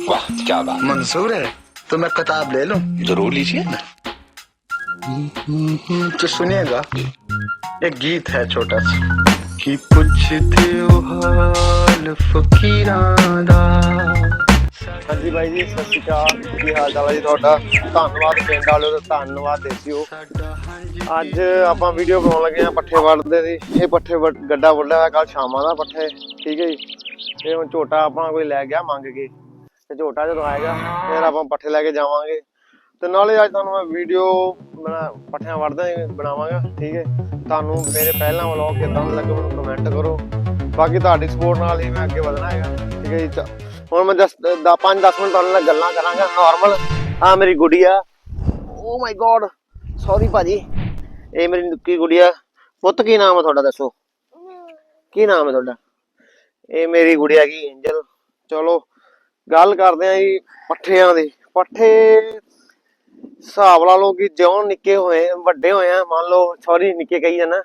वाह क्या बात मंजूर है तो मैं किताब ले लूँ ज़रूर लीजिए ना तो सुनिएगा एक गीत है छोटा सा कि पुछते हो हाल फकीरां दा ਹਾਂਜੀ ਬਾਈ ਜੀ ਸਤਿ ਸ਼੍ਰੀ ਅਕਾਲ ਕੀ ਹਾਲ ਚਾਲ ਹੈ ਜੀ ਤੁਹਾਡਾ ਧੰਨਵਾਦ ਪਿੰਡ ਵਾਲਿਓ ਦਾ ਧੰਨਵਾਦ ਦੇਸੀਓ ਅੱਜ ਆਪਾਂ ਵੀਡੀਓ ਬਣਾਉਣ ਲੱਗੇ ਆ ਪੱਠੇ ਵੱਢਦੇ ਸੀ ਇਹ ਪੱਠੇ ਗੱਡਾ ਵੱਢਿਆ ਕੱਲ ਸ਼ਾਮਾਂ ਦਾ ਪੱਠੇ ਠੀਕ ਹੈ ਜੀ ਤੇ ਹੁਣ ਝੋਟਾ ਆਪਣਾ ਕੋਈ ਲੈ ਗਿਆ ਮੰਗ ਕੇ ਤੇ ਝੋਟਾ ਜਦੋਂ ਆਏਗਾ, ਫਿਰ ਆਪਾਂ ਪੱਠੇ ਲੈ ਕੇ ਜਾਵਾਂਗੇ। ਤੇ ਨਾਲੇ ਅੱਜ ਤੁਹਾਨੂੰ ਮੈਂ ਵੀਡੀਓ ਬਣਾ ਪੱਠਿਆਂ ਵੱਢਦੇ ਬਣਾਵਾਂਗਾ, ਠੀਕ ਹੈ? ਤੁਹਾਨੂੰ ਮੇਰੇ ਪਹਿਲਾਂ ਵਲੌਗ ਕਿਦਾਂ ਲੱਗਾ ਮੈਨੂੰ ਕਮੈਂਟ ਕਰੋ। ਬਾਕੀ ਤੁਹਾਡੀ ਸਪੋਰਟ ਨਾਲ ਹੀ ਮੈਂ ਅੱਗੇ ਵਧਣਾ ਹੈਗਾ, ਠੀਕ ਹੈ ਜੀ? ਹੁਣ ਮੈਂ ਜਸਟ 5-10 ਮਿੰਟ ਤੁਹਾਡੇ ਨਾਲ ਗੱਲਾਂ ਕਰਾਂਗਾ ਨਾਰਮਲ ਆ ਮੇਰੀ ਗੁੜੀਆ ਓ ਮਾਈ ਗੋਡ ਸੌਰੀ ਭਾਜੀ। ਇਹ ਮੇਰੀ ਨਿੱਕੀ ਗੁੜੀਆ ਪੁੱਤ, ਕੀ ਨਾਮ ਹੈ ਤੁਹਾਡਾ ਦੱਸੋ? ਕੀ ਨਾਮ ਹੈ ਤੁਹਾਡਾ? ਇਹ ਮੇਰੀ ਗੁੜੀਆ ਕੀ ਐਂਜਲ ਚਲੋ ਗੱਲ ਕਰਦੇ ਆਂ ਜੀ ਪੱਠਿਆਂ ਦੀ। ਪੱਠੇ ਹਿਸਾਬ ਲਾ ਲਓ ਕਿ ਜਿਉਂ ਨਿੱਕੇ ਹੋਏ, ਵੱਡੇ ਹੋਏ ਆ, ਮੰਨ ਲਓ ਸੌਰੀ ਨਿੱਕੇ ਕਹੀ ਜਾਣਾ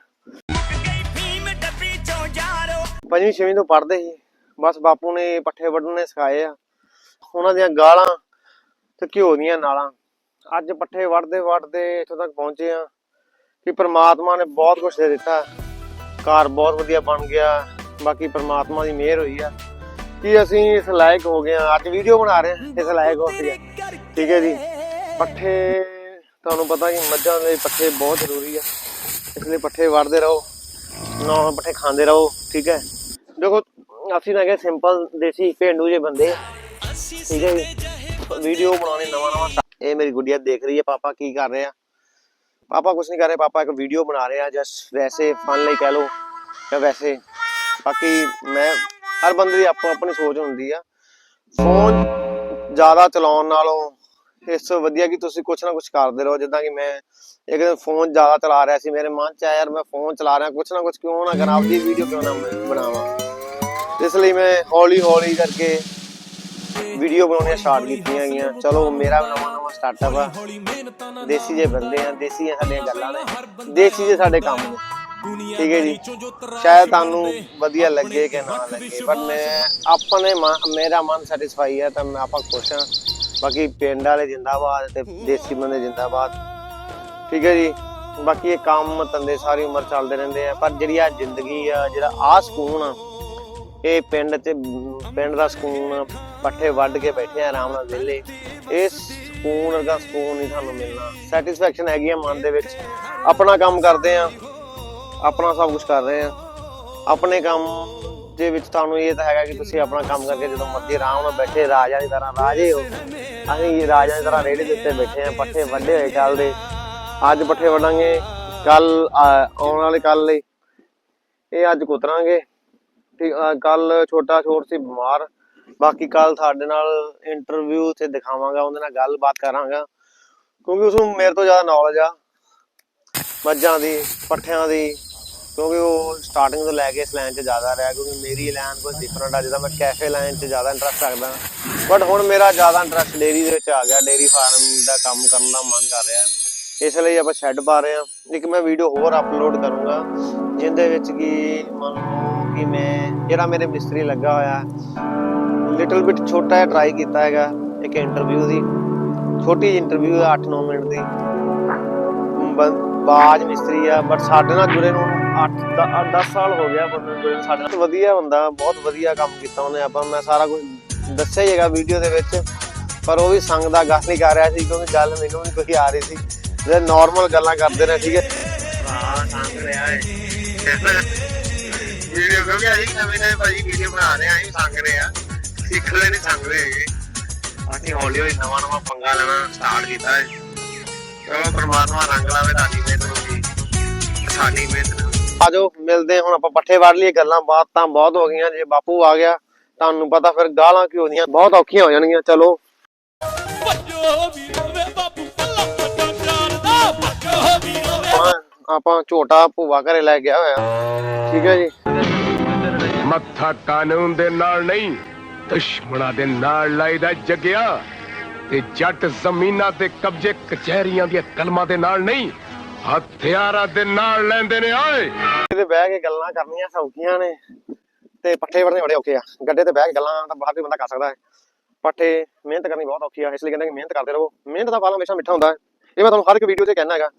ਪੰਜਵੀਂ, ਛੇਵੀਂ ਤੋਂ ਪੜ੍ਹਦੇ ਸੀ। ਬਸ ਬਾਪੂ ਨੇ ਪੱਠੇ ਵੱਢਣੇ ਸਿਖਾਏ ਆ। ਉਹਨਾਂ ਦੀਆਂ ਗਾਲਾਂ ਤੇ ਘਿਓ ਦੀਆਂ ਨਾਲਾਂ। ਅੱਜ ਪੱਠੇ ਵੱਢਦੇ ਵੱਢਦੇ ਇੱਥੋਂ ਤੱਕ ਪਹੁੰਚੇ ਆ ਕਿ ਪ੍ਰਮਾਤਮਾ ਨੇ ਬਹੁਤ ਕੁਝ ਦੇ ਦਿੱਤਾ। ਘਰ ਬਹੁਤ ਵਧੀਆ ਬਣ ਗਿਆ। ਬਾਕੀ ਪ੍ਰਮਾਤਮਾ ਦੀ ਮਿਹਰ ਹੋਈ ਆ। ਕਿ ਅਸੀਂ ਇਸ ਲਾਇਕ ਹੋ ਗਏ ਆ ਅੱਜ ਵੀਡੀਓ ਬਣਾ ਰਹੇ ਹਾਂ ਇਸ ਲਾਇਕ ਹੋ ਗਏ ਠੀਕ ਹੈ ਜੀ। ਪੱਠੇ ਤੁਹਾਨੂੰ ਪਤਾ ਕਿ ਮੱਝਾਂ ਦੇ ਪੱਠੇ ਬਹੁਤ ਜ਼ਰੂਰੀ ਆ। ਇਸ ਲਈ ਪੱਠੇ ਵੜਦੇ ਰਹੋ, ਨਾ ਪੱਠੇ ਖਾਂਦੇ ਰਹੋ, ਠੀਕ ਹੈ। ਦੇਖੋ, ਅਸੀਂ ਨਾ ਕਿ ਸਿੰਪਲ ਦੇਸੀ ਭੇਂਡੂ ਜੇ ਬੰਦੇ ਠੀਕ ਹੈ ਜੀ। ਵੀਡੀਓ ਬਣਾਉਣੀ ਨਵਾਂ ਨਵਾਂ ਇਹ ਮੇਰੀ ਗੁੱਡੀਆ ਦੇਖ ਰਹੀ ਹੈ, ਪਾਪਾ ਕੀ ਕਰ ਰਹੇ ਆ? ਪਾਪਾ ਕੁਝ ਨਹੀਂ ਕਰ ਰਹੇ, ਪਾਪਾ ਇੱਕ ਵੀਡੀਓ ਬਣਾ ਰਹੇ ਆ ਜਸਟ ਵੈਸੇ ਫਨ ਲਈ ਕਹਿ ਲਓ ਜਾਂ ਵੈਸੇ। ਬਾਕੀ ਮੈਂ ਹਰ ਬੰਦੇ ਦੀ ਆਪੋ ਆਪਣੀ ਸੋਚ ਹੁੰਦੀ ਆ। ਫੋਨ ਜ਼ਿਆਦਾ ਚਲਾਉਣ ਨਾਲੋਂ ਇਸ ਤੋਂ ਵਧੀਆ ਕਿ ਤੁਸੀਂ ਕੁਛ ਨਾ ਕੁਛ ਕਰਦੇ ਰਹੋ। ਜਿੱਦਾਂ ਕਿ ਮੈਂ ਇੱਕ ਦਿਨ ਫੋਨ ਜ਼ਿਆਦਾ ਚਲਾ ਰਿਹਾ ਸੀ, ਮੇਰੇ ਮਨ ਚ ਆਇਆ, ਯਾਰ ਮੈਂ ਫੋਨ ਚਲਾ ਰਿਹਾ, ਕੁਛ ਨਾ ਕੁਛ ਕਿਉਂ ਨਾ ਕਰਾਂ, ਆਪਦੀ ਵੀਡੀਓ ਕਿਉਂ ਨਾ ਬਣਾਵਾਂ। ਇਸ ਲਈ ਮੈਂ ਹੌਲੀ ਹੌਲੀ ਕਰਕੇ ਵੀਡੀਓ ਬਣਾਉਣੀਆਂ ਸਟਾਰਟ ਕੀਤੀਆਂ ਗਈਆਂ ਚਲੋ, ਮੇਰਾ ਵੀ ਨਵਾਂ ਨਵਾਂ ਸਟਾਰਟਅਪ ਆ। ਦੇਸੀ ਜੇ ਬੰਦੇ ਆ, ਦੇਸੀ ਸਾਡੀਆਂ ਗੱਲਾਂ ਨੇ। ਦੇਸੀ ਜੇ ਸਾਡੇ ਕੰਮ ਨੇ। ਠੀਕ ਹੈ ਜੀ। ਸ਼ਾਇਦ ਤੁਹਾਨੂੰ ਵਧੀਆ ਲੱਗੇ ਕਿ ਨਾ ਲੱਗੇ ਪਰ ਮੈਂ ਆਪਣੇ ਮੇਰਾ ਮਨ ਸੈਟੀਸਫਾਈ ਹੈ ਤਾਂ ਮੈਂ ਆਪਾਂ ਖੁਸ਼ ਹਾਂ। ਬਾਕੀ ਪਿੰਡ ਵਾਲੇ ਜਿੰਦਾਬਾਦ ਤੇ ਦੇਸੀ ਬੰਦੇ ਜਿੰਦਾਬਾਦ। ਠੀਕ ਹੈ ਜੀ। ਬਾਕੀ ਇਹ ਕੰਮ ਧੰਦੇ ਸਾਰੀ ਉਮਰ ਚੱਲਦੇ ਰਹਿੰਦੇ ਆ ਪਰ ਜਿਹੜੀ ਆ ਜ਼ਿੰਦਗੀ ਆ ਜਿਹੜਾ ਆ ਸਕੂਨ ਆ ਇਹ ਪਿੰਡ ਚ ਪਿੰਡ ਦਾ ਸਕੂਨ ਪੱਠੇ ਵੱਢ ਕੇ ਬੈਠੇ ਆ ਆਰਾਮ ਨਾਲ ਵਿਹਲੇ। ਇਹ ਸਕੂਨ ਵਰਗਾ ਸਕੂਨ ਨਹੀਂ ਤੁਹਾਨੂੰ ਮਿਲਣਾ। ਸੈਟੀਸਫੈਕਸ਼ਨ ਹੈਗੀ ਆ ਮਨ ਦੇ ਵਿੱਚ। ਆਪਣਾ ਕੰਮ ਕਰਦੇ ਆ। ਆਪਣਾ ਸਭ ਕੁਝ ਕਰ ਰਹੇ ਆ। ਆਪਣੇ ਕੰਮ ਦੇ ਵਿੱਚ ਤੁਹਾਨੂੰ ਇਹ ਤਾਂ ਹੈਗਾ ਕਿ ਤੁਸੀਂ ਆਪਣਾ ਕੰਮ ਕਰਕੇ ਜਦੋਂ ਮਰਜ਼ੀ ਆਰਾਮ ਨਾਲ ਬੈਠੇ ਰਾਜਾ ਦੀ ਤਰ੍ਹਾਂ ਰਾਜੇ ਹੋ। ਅਸੀਂ ਰਾਜਾ ਦੀ ਤਰ੍ਹਾਂ ਰੇੜੇ ਦੇ ਉੱਤੇ ਬੈਠੇ ਆ, ਪੱਠੇ ਵੱਡੇ ਹੋਏ ਚੱਲਦੇ। ਅੱਜ ਪੱਠੇ ਵੱਢਾਂਗੇ, ਕੱਲ ਆਉਣ ਵਾਲੇ ਕੱਲ ਲਈ। ਇਹ ਅੱਜ ਕੁਤਰਾਂਗੇ। ਠੀਕ ਕੱਲ ਛੋਟਾ ਛੋਟ ਸੀ ਬਿਮਾਰ। ਬਾਕੀ ਕੱਲ ਤੁਹਾਡੇ ਨਾਲ ਇੰਟਰਵਿਊ ਤੇ ਦਿਖਾਵਾਂਗਾ, ਉਹਦੇ ਨਾਲ ਗੱਲਬਾਤ ਕਰਾਂਗਾ। ਕਿਉਂਕਿ ਉਸ ਨੂੰ ਮੇਰੇ ਤੋਂ ਜ਼ਿਆਦਾ ਨੌਲੇਜ ਆ। ਮੱਝਾਂ ਦੀ, ਪੱਠਿਆਂ ਦੀ ਕਿਉਂਕਿ ਉਹ ਸਟਾਰਟਿੰਗ ਤੋਂ ਲੈ ਕੇ ਇਸ ਲਾਈਨ 'ਚ ਜ਼ਿਆਦਾ ਰਿਹਾ, ਕਿਉਂਕਿ ਮੇਰੀ ਲਾਈਨ ਕੁਝ ਡਿਫਰੈਂਟ ਆ, ਜਿੱਦਾਂ ਮੈਂ ਕੈਫੇ ਲਾਈਨ 'ਚ ਜ਼ਿਆਦਾ ਇੰਟਰਸਟ ਰੱਖਦਾ। ਬਟ ਹੁਣ ਮੇਰਾ ਜ਼ਿਆਦਾ ਇੰਟਰਸਟ ਡੇਰੀ ਦੇ ਵਿੱਚ ਆ ਗਿਆ ਡੇਰੀ ਫਾਰਮ ਦਾ ਕੰਮ ਕਰਨ ਦਾ ਮਨ ਕਰ ਰਿਹਾ। ਇਸ ਲਈ ਆਪਾਂ ਸ਼ੈੱਡ ਪਾ ਰਹੇ ਹਾਂ। ਇੱਕ ਮੈਂ ਵੀਡੀਓ ਹੋਰ ਅਪਲੋਡ ਕਰੂੰਗਾ ਜਿੰਦੇ ਵਿੱਚ ਕਿ ਮੰਨ ਲਓ ਕਿ ਮੈਂ, ਜਿਹੜਾ ਮੇਰੇ ਮਿਸਤਰੀ ਲੱਗਾ ਹੋਇਆ ਲਿਟਲ ਬਿਟ ਛੋਟਾ ਜਿਹਾ ਟਰਾਈ ਕੀਤਾ ਹੈਗਾ, ਇੱਕ ਇੰਟਰਵਿਊ ਦੀ। ਛੋਟੀ ਜਿਹੀ ਇੰਟਰਵਿਊ ਹੈ 8-9 ਮਿੰਟ ਦੀ। ਬ- ਬਾਜ ਮਿਸਤਰੀ ਆ ਬਟ ਸਾਡੇ ਨਾਲ ਜੁੜੇ ਨੂੰ 8 10 ਸਾਲ ਹੋ ਗਿਆ ਬੰਦੇ ਸਾਡੇ ਨਾਲ। ਵਧੀਆ ਬੰਦਾ ਬਹੁਤ ਵਧੀਆ ਕੰਮ ਕੀਤਾ ਉਹਨੇ ਆਪਾਂ ਮੈਂ ਸਾਰਾ ਕੁਝ ਦੱਸਿਆ ਹੀ ਹੈਗਾ ਵੀਡੀਓ ਦੇ ਵਿੱਚ ਪਰ ਉਹ ਵੀ ਸੰਗ ਦਾ ਗੱਲ ਨਹੀਂ ਕਰ ਰਿਹਾ ਸੀ ਕਿਉਂਕਿ ਗੱਲ ਮੈਨੂੰ ਵੀ ਕੋਈ ਆ ਰਹੀ ਸੀ। ਜੇ ਨਾਰਮਲ ਗੱਲਾਂ ਕਰਦੇ ਨੇ ਠੀਕ ਹੈ ਹਾਂ ਸੰਗ ਰਿਹਾ ਹੈ ਵੀਡੀਓ ਕਿਉਂਕਿ ਅਸੀਂ ਨਵੇਂ ਨਵੇਂ ਭਾਜੀ ਵੀਡੀਓ ਬਣਾ ਰਹੇ ਆਂ ਅਸੀਂ ਸੰਗ ਰਹੇ ਆ। ਸਿੱਖਦੇ ਨਹੀਂ ਸੰਗ ਰਹੇ ਹੈਗੇ। ਅਸੀਂ ਹੌਲੀ ਹੌਲੀ ਨਵਾਂ ਨਵਾਂ ਪੰਗਾ ਲੈਣਾ ਸਟਾਰਟ ਕੀਤਾ ਹੈ ਚਲੋ ਪ੍ਰਮਾਤਮਾ ਰੰਗ ਲਾਵੇ ਤੁਹਾਡੀ ਮਿਹਨਤ ਨੂੰ ਜੀ ਸਾਡੀ ਮਿਹਨਤ ਆਜੋ ਮਿਲਦੇ ਹੁਣ ਆਪਾਂ ਪੱਠੇ ਵੜ ਲਈਏ ਗੱਲਾਂ ਬਾਤਾਂ ਬਹੁਤ ਹੋ ਗਈਆਂ ਜੇ ਬਾਪੂ ਆ ਗਿਆ ਤੁਹਾਨੂੰ ਪਤਾ ਫਿਰ ਗਾਲਾਂ ਕੀ ਹੁੰਦੀਆਂ? ਬਹੁਤ ਔਖੀਆਂ ਹੋ ਜਾਣਗੀਆਂ ਚਲੋ। ਭੱਜੋ ਵੀਰੋ ਵੇ ਬਾਪੂ ਪੱਲਾ ਪੱਟਾ ਜਾਣਦਾ ਭੱਜੋ ਵੀਰੋ ਵੇ ਆਪਾਂ ਆਪਾਂ ਝੋਟਾ ਭੂਆ ਘਰੇ ਲੈ ਗਿਆ ਹੋਇਆ। ਠੀਕ ਹੈ ਜੀ? ਮੱਥਾ ਕਾਨੂੰਨ ਦੇ ਨਾਲ ਨਹੀਂ ਦੁਸ਼ਮਣਾਂ ਦੇ ਨਾਲ ਲਾਈਦਾ ਜਗਿਆ। ਤੇ ਜੱਟ ਜ਼ਮੀਨਾਂ ਤੇ ਕਬਜ਼ੇ ਕਚਹਿਰੀਆਂ ਦੀਆਂ ਕਲਮਾਂ ਦੇ ਨਾਲ ਨਹੀਂ ਹਥਿਆਰਾਂ ਦੇ ਨਾਲ ਲੈਂਦੇ ਨੇ ਓਏ ਇਹਦੇ ਬਹਿ ਕੇ ਗੱਲਾਂ ਕਰਨੀਆਂ ਸੌਖੀਆਂ ਨੇ। ਤੇ ਪੱਠੇ ਵੜਨੇ ਬੜੇ ਔਖੇ ਆ। ਗੱਡੇ ਤੇ ਬਹਿ ਕੇ ਗੱਲਾਂ ਤਾਂ ਬਾਹਰ ਵੀ ਬੰਦਾ ਕਰ ਸਕਦਾ ਹੈ। ਪੱਠੇ ਮਿਹਨਤ ਕਰਨੀ ਬਹੁਤ ਔਖੀ ਆ, ਇਸ ਲਈ ਕਹਿੰਦੇ ਕਿ ਮਿਹਨਤ ਕਰਦੇ ਰਹੋ। ਮਿਹਨਤ ਦਾ ਫਲ ਹਮੇਸ਼ਾ ਮਿੱਠਾ ਹੁੰਦਾ ਹੈ। ਇਹ ਮੈਂ ਤੁਹਾਨੂੰ ਹਰ ਇੱਕ ਵੀਡੀਓ 'ਚ ਕਹਿਣਾ ਹੈਗਾ,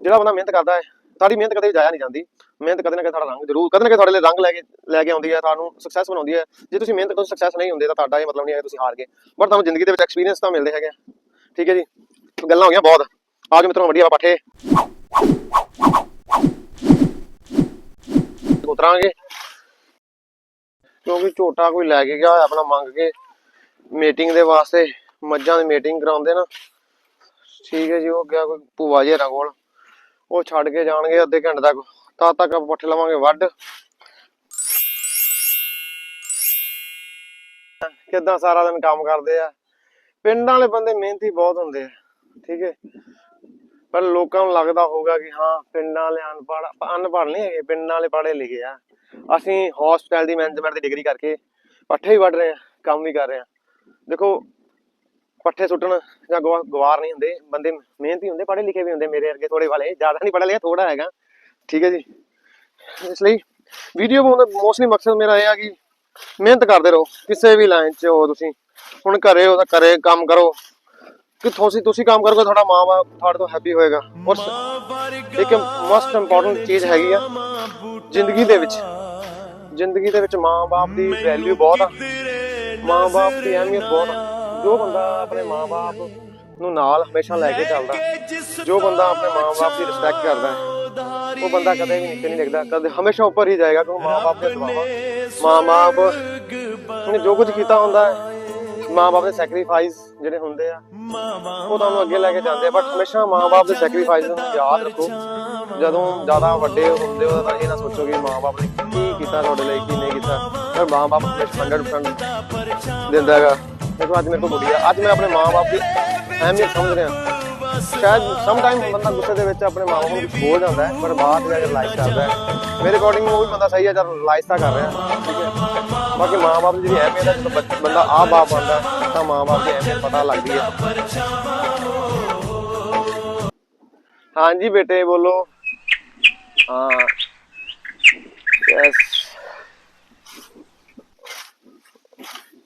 ਜਿਹੜਾ ਬੰਦਾ ਮਿਹਨਤ ਕਰਦਾ ਹੈ ਸਾਡੀ ਮਿਹਨਤ ਕਦੇ ਜਾਇਆ ਨਹੀਂ ਜਾਂਦੀ। ਮਿਹਨਤ ਕਦੇ ਨਾ ਕਦੇ ਤੁਹਾਡਾ ਰੰਗ ਜ਼ਰੂਰ, ਕਦੇ ਨਾ ਕਦੇ ਤੁਹਾਡੇ ਲਈ ਰੰਗ ਲੈ ਕੇ ਲੈ ਕੇ ਆਉਂਦੀ ਹੈ, ਤੁਹਾਨੂੰ ਸਕਸੈਸ ਬਣਾਉਂਦੀ ਹੈ। ਜੇ ਤੁਸੀਂ ਮਿਹਨਤ ਕਰੋ ਸਕਸੈਸ ਨਹੀਂ ਹੁੰਦੇ ਤਾਂ ਤੁਹਾਡਾ ਇਹ ਮਤਲਬ ਨਹੀਂ ਹੈ ਤੁਸੀਂ ਹਾਰ ਗਏ। ਪਰ ਤੁਹਾਨੂੰ ਜ਼ਿੰਦਗੀ ਦੇ ਵਿੱਚ ਐਕਸਪੀਰੀਅੰਸ ਤਾਂ ਮਿਲਦੇ ਹੈਗੇ ਠੀਕ ਹੈ ਜੀ? ਗੱਲਾਂ ਹੋ ਗਈਆਂ ਬਹੁਤ। ਆਜੋ ਮਿੱਤਰੋ ਵਧੀਆ ਪੱਠੇ। ਉਤਰਾਂਗੇ। ਕਿਉਂਕਿ ਝੋਟਾ ਕੋਈ ਲੈ ਕੇ ਗਿਆ ਹੋਇਆ ਆਪਣਾ ਮੰਗ ਕੇ ਮੀਟਿੰਗ ਦੇ ਵਾਸਤੇ, ਮੱਝਾਂ ਦੀ ਮੀਟਿੰਗ ਕਰਾਉਂਦੇ ਨਾ। ਠੀਕ ਹੈ ਜੀ, ਉਹ ਗਿਆ ਕੋਈ ਭੂਆ ਜੀ ਹਰਾਂ ਕੋਲ। ਉਹ ਛੱਡ ਕੇ ਜਾਣਗੇ ਅੱਧੇ ਘੰਟੇ ਤੱਕ। ਤਦ ਤੱਕ ਆਪਾਂ ਪੱਠੇ ਲਵਾਂਗੇ ਵੱਢ। ਕਿੱਦਾਂ ਸਾਰਾ ਦਿਨ ਕੰਮ ਕਰਦੇ ਆ। ਪਿੰਡਾਂ ਵਾਲੇ ਬੰਦੇ ਮਿਹਨਤੀ ਬਹੁਤ ਹੁੰਦੇ ਆ। ਠੀਕ ਹੈ। ਪਰ ਲੋਕਾਂ ਨੂੰ ਲੱਗਦਾ ਹੋਊਗਾ ਕਿ ਹਾਂ, ਪਿੰਡਾਂ ਵਾਲੇ ਅਨਪੜ੍ਹ ਅਨਪੜ੍ਹ ਨਹੀਂ ਹੈਗੇ, ਪਿੰਡਾਂ ਵਾਲੇ ਪੜ੍ਹੇ ਲਿਖੇ ਆ। ਅਸੀਂ ਹਸਪੀਟੈਲਿਟੀ ਮੈਨੇਜਮੈਂਟ ਦੀ ਡਿਗਰੀ ਕਰਕੇ ਪੱਠੇ ਵੀ ਵੱਢ ਰਹੇ ਆ, ਕੰਮ ਵੀ ਕਰ ਰਹੇ ਆ। ਦੇਖੋ, ਪੱਠੇ ਸੁੱਟਣ ਜਾਂ ਗਵਾਰ ਨਹੀਂ ਹੁੰਦੇ, ਬੰਦੇ ਮਿਹਨਤੀ ਹੁੰਦੇ, ਪੜ੍ਹੇ ਲਿਖੇ ਵੀ ਹੁੰਦੇ ਮੇਰੇ ਵਰਗੇ ਥੋੜੇ ਵਾਲੇ, ਜ਼ਿਆਦਾ ਨਹੀਂ ਪੜ੍ਹਿਆ ਲਿਖਿਆ ਥੋੜਾ ਹੈਗਾ। ਠੀਕ ਹੈ ਜੀ। ਇਸ ਲਈ ਵੀਡੀਓ ਬਣਾਉਣ ਦਾ ਮੋਸਟਲੀ ਮਕਸਦ ਮੇਰਾ ਇਹ ਆ ਕਿ ਮਿਹਨਤ ਕਰਦੇ ਰਹੋ, ਕਿਸੇ ਵੀ ਲਾਈਨ 'ਚ ਹੋ ਤੁਸੀਂ। ਹੁਣ ਘਰੇ ਹੋ ਤਾਂ ਘਰੇ ਕੰਮ ਕਰੋ। ਕਿ ਤੁਸੀਂ ਤੁਸੀਂ ਕੰਮ ਕਰੋਗੇ ਤੁਹਾਡਾ ਮਾਂ-ਬਾਪ ਤੁਹਾਡੇ ਤੋਂ ਹੈਪੀ ਹੋਏਗਾ। ਔਰ ਸ- ਇੱਕ ਮੋਸਟ ਇੰਪੋਰਟੈਂਟ ਚੀਜ਼ ਹੈਗੀ ਆ ਜ਼ਿੰਦਗੀ ਦੇ ਵਿੱਚ। ਜ਼ਿੰਦਗੀ ਦੇ ਵਿੱਚ ਮਾਂ-ਬਾਪ ਦੀ ਵੈਲਿਊ ਬਹੁਤ ਆ। ਮਾਂ-ਬਾਪ ਦੀ ਅਹਿਮੀਅਤ ਬਹੁਤ ਆ। ਜੋ ਬੰਦਾ ਆਪਣੇ ਮਾਂ-ਬਾਪ ਨੂੰ ਨਾਲ ਹਮੇਸ਼ਾ ਲੈ ਕੇ ਚੱਲਦਾ ਜੋ ਬੰਦਾ ਆਪਣੇ ਮਾਂ-ਬਾਪ ਦੀ ਰਿਸਪੈਕਟ ਕਰਦਾ ਹੈ ਉਹ ਬੰਦਾ ਕਦੇ ਵੀ ਨੀਚੇ ਨਹੀਂ ਦਿਖਦਾ ਕਦੇ ਹਮੇਸ਼ਾ ਉੱਪਰ ਹੀ ਜਾਏਗਾ ਕਿਉਂਕਿ ਮਾਂ-ਬਾਪ ਦੇ ਦੁਆਵਾ ਮਾਂ-ਬਾਪ ਨੇ ਜੋ ਕੁਝ ਕੀਤਾ ਹੁੰਦਾ ਹੈ ਮਾਂ-ਬਾਪ ਦੇ ਸੈਕਰੀਫਾਈਸ ਜਿਹੜੇ ਹੁੰਦੇ ਆ, ਉਹ ਤੁਹਾਨੂੰ ਅੱਗੇ ਲੈ ਕੇ ਜਾਂਦੇ ਆ ਬਟ ਹਮੇਸ਼ਾ ਮਾਂ-ਬਾਪ ਦੇ ਸੈਕਰੀਫਾਈਸ ਨੂੰ ਯਾਦ ਰੱਖੋ। ਜਦੋਂ ਜ਼ਿਆਦਾ ਵੱਡੇ ਹੁੰਦੇ ਹੋ, ਤਾਂ ਇਹ ਨਾ ਸੋਚੋ ਕਿ ਮਾਂ-ਬਾਪ ਨੇ ਕੀ ਕੀਤਾ ਤੁਹਾਡੇ ਲਈ, ਕੀ ਨਹੀਂ ਕੀਤਾ। ਪਰ ਮਾਂ-ਬਾਪ ਹਮੇਸ਼ਾ 100% ਦਿੰਦਾ ਹੈਗਾ। ਦੇਖੋ, ਅੱਜ ਮੇਰੇ ਕੋਲ ਕੁੜੀ ਅੱਜ ਮੈਂ ਆਪਣੇ ਮਾਂ-ਬਾਪ ਦੀ ਅਹਿਮੀਅਤ ਸਮਝ ਰਿਹਾ। ਸ਼ਾਇਦ ਸਮ ਟਾਈਮ ਬੰਦਾ ਗੁੱਸੇ ਦੇ ਵਿੱਚ ਆਪਣੇ ਮਾਂ-ਬਾਪ ਨੂੰ ਕੁਝ ਬੋਲ ਜਾਂਦਾ ਹੈ, ਪਰ ਬਾਅਦ ਵਿੱਚ ਰਿਅਲਾਈਜ਼ ਕਰਦਾ ਹੈ। ਮੇਰੇ ਅਕੋਰਡਿੰਗ ਉਹ ਵੀ ਬੰਦਾ ਸਹੀ ਹੈ ਜਦ ਰਿਅਲਾਈਜ਼ ਤਾਂ ਕਰ ਰਿਹਾ। ਠੀਕ ਹੈ। ਬਾਕੀ ਮਾਂ-ਬਾਪ ਦੀ ਜਿਹੜੀ ਅਹਿਮੀਅਤ ਹੈ ਜਦੋਂ ਬੱਚ- ਬੰਦਾ ਆ ਬਾਪ ਬਣਦਾ ਤਾਂ ਮਾਂ-ਬਾਪ ਦੀ ਅਹਿਮੀਅਤ ਪਤਾ ਲੱਗਦੀ ਹੈ। ਹਾਂਜੀ ਬੇਟੇ ਬੋਲੋ। ਹਾਂ। ਯੈਸ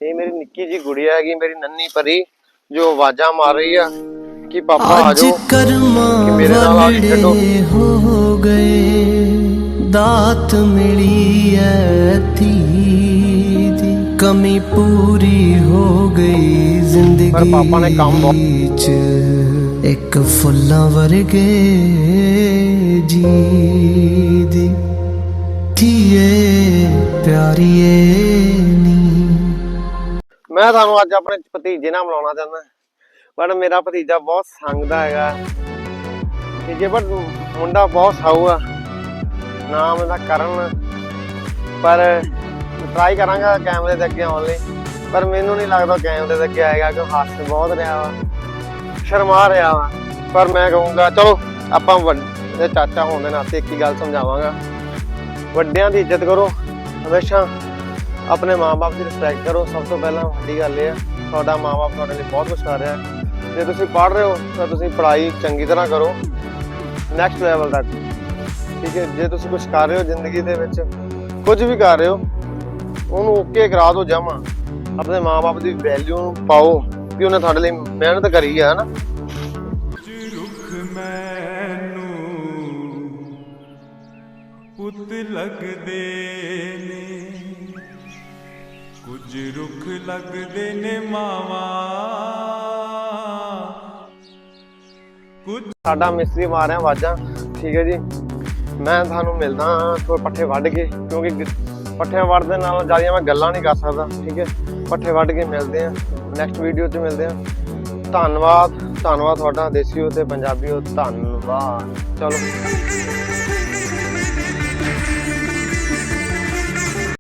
ਇਹ ਮੇਰੀ ਨਿੱਕੀ ਜੀ ਗੁੜੀਆ ਹੈਗੀ ਮੇਰੀ ਨੰਨੀ ਪਰੀ ਜੋ ਆਵਾਜ਼ਾਂ ਮਾਰ ਰਹੀ ਆ ਕਿ ਪਾਪਾ ਆ ਅੱਜ ਜਾਓ ਕਰਮਾਂ ਕਿ ਮੇਰੇ ਨਾਲ ਆ ਕੇ ਖੇਡੋ ਵਾਲੇ ਹੋ ਗਏ ਦਾਤ ਮਿਲੀ। ਕਮੀ ਪੂਰੀ ਹੋ ਗਈ ਜ਼ਿੰਦਗੀ ਪਰ ਪਾਪਾ ਨੇ ਕੰਮ ਬਹੁਤ- ਚ ਇੱਕ ਫੁੱਲਾਂ ਵਰਗੇ ਜੀ ਦੀ ਧੀਏ ਪਿਆਰੀਏ ਨੀ। ਮੈਂ ਤੁਹਾਨੂੰ ਅੱਜ ਆਪਣੇ ਭਤੀਜੇ ਨਾਲ ਮਿਲਾਉਣਾ ਚਾਹੁੰਦਾ। ਪਰ ਮੇਰਾ ਭਤੀਜਾ ਬਹੁਤ ਸੰਗਦਾ ਹੈਗਾ। ਠੀਕ ਹੈ ਪਰ ਮੁੰਡਾ ਬਹੁਤ ਸਾਊ ਆ ਨਾਮ ਇਹਦਾ ਕਰਨ। ਪਰ ਟਰਾਈ ਕਰਾਂਗਾ ਕੈਮਰੇ ਦੇ ਅੱਗੇ ਆਉਣ ਲਈ, ਪਰ ਮੈਨੂੰ ਨਹੀਂ ਲੱਗਦਾ ਕੈਮਰੇ ਦੇ ਅੱਗੇ ਆਏਗਾ ਕਿ ਹੱਸ ਬਹੁਤ ਰਿਹਾ ਵਾ। ਸ਼ਰਮਾ ਰਿਹਾ ਵਾ, ਪਰ ਮੈਂ ਕਹੂੰਗਾ, ਚਲੋ, ਆਪਾਂ ਵੱਡੇ ਚਾਚਾ ਹੋਣ ਦੇ ਨਾਤੇ ਇੱਕ ਹੀ ਗੱਲ ਸਮਝਾਵਾਂਗਾ। ਵੱਡਿਆਂ ਦੀ ਇੱਜ਼ਤ ਕਰੋ, ਹਮੇਸ਼ਾ ਆਪਣੇ ਮਾਪੇ ਦੀ ਰਿਸਪੈਕਟ ਕਰੋ, ਸਭ ਤੋਂ ਪਹਿਲਾਂ ਵੱਡੀ ਗੱਲ ਇਹ ਆ, ਤੁਹਾਡਾ ਮਾਪੇ ਤੁਹਾਡੇ ਲਈ ਬਹੁਤ ਕੁਝ ਕਰ ਰਿਹਾ। ਜੇ ਤੁਸੀਂ ਪੜ੍ਹ ਰਹੇ ਹੋ, ਤਾਂ ਤੁਸੀਂ ਪੜ੍ਹਾਈ ਚੰਗੀ ਤਰ੍ਹਾਂ ਕਰੋ ਨੈਕਸਟ ਲੈਵਲ ਤੱਕ। ਠੀਕ ਹੈ, ਜੇ ਤੁਸੀਂ ਕੁਝ ਕਰ ਰਹੇ ਹੋ ਜ਼ਿੰਦਗੀ ਦੇ ਵਿੱਚ, ਕੁਝ ਵੀ ਕਰ ਰਹੇ ਹੋ ਉਹਨੂੰ ਓਕੇ ਕਰਾ ਦਿਓ ਜਮਾ। ਆਪਣੇ ਮਾਪੇ ਦੀ ਵੈਲਿਊ ਨੂੰ ਪਾਓ ਕਿ ਉਹਨੇ ਤੁਹਾਡੇ ਲਈ ਮਿਹਨਤ ਕਰੀ ਹੈ ਨਾ ਪੁੱਤ ਲੱਗਦੇ ਨੇ ਕੁਝ ਰੁੱਖ ਲੱਗਦੇ ਨੇ ਮਾਵਾ ਕੁਝ ਸਾਡਾ ਮਿਸਤਰੀ ਮਾਰ ਰਿਹਾ ਆਵਾਜ਼ਾਂ ਠੀਕ ਹੈ ਜੀ। ਮੈਂ ਤੁਹਾਨੂੰ ਮਿਲਦਾ ਥੋੜੇ ਪੱਠੇ ਵੱਢ ਕੇ, ਕਿਉਂਕਿ ਗ- ਪੱਠਿਆਂ ਵੱਢਦੇ ਨਾਲ ਜ਼ਿਆਦਾ ਮੈਂ ਗੱਲਾਂ ਨਹੀਂ ਕਰ ਸਕਦਾ, ਠੀਕ ਹੈ? ਪੱਠੇ ਵੱਢ ਕੇ ਮਿਲਦੇ ਆ ਨੈਕਸਟ ਵੀਡੀਓ 'ਚ ਮਿਲਦੇ ਆ ਧੰਨਵਾਦ ਧੰਨਵਾਦ ਤੁਹਾਡਾ ਦੇਸੀਓ ਤੇ ਪੰਜਾਬੀਓ ਧੰਨਵਾਦ। ਚਲੋ।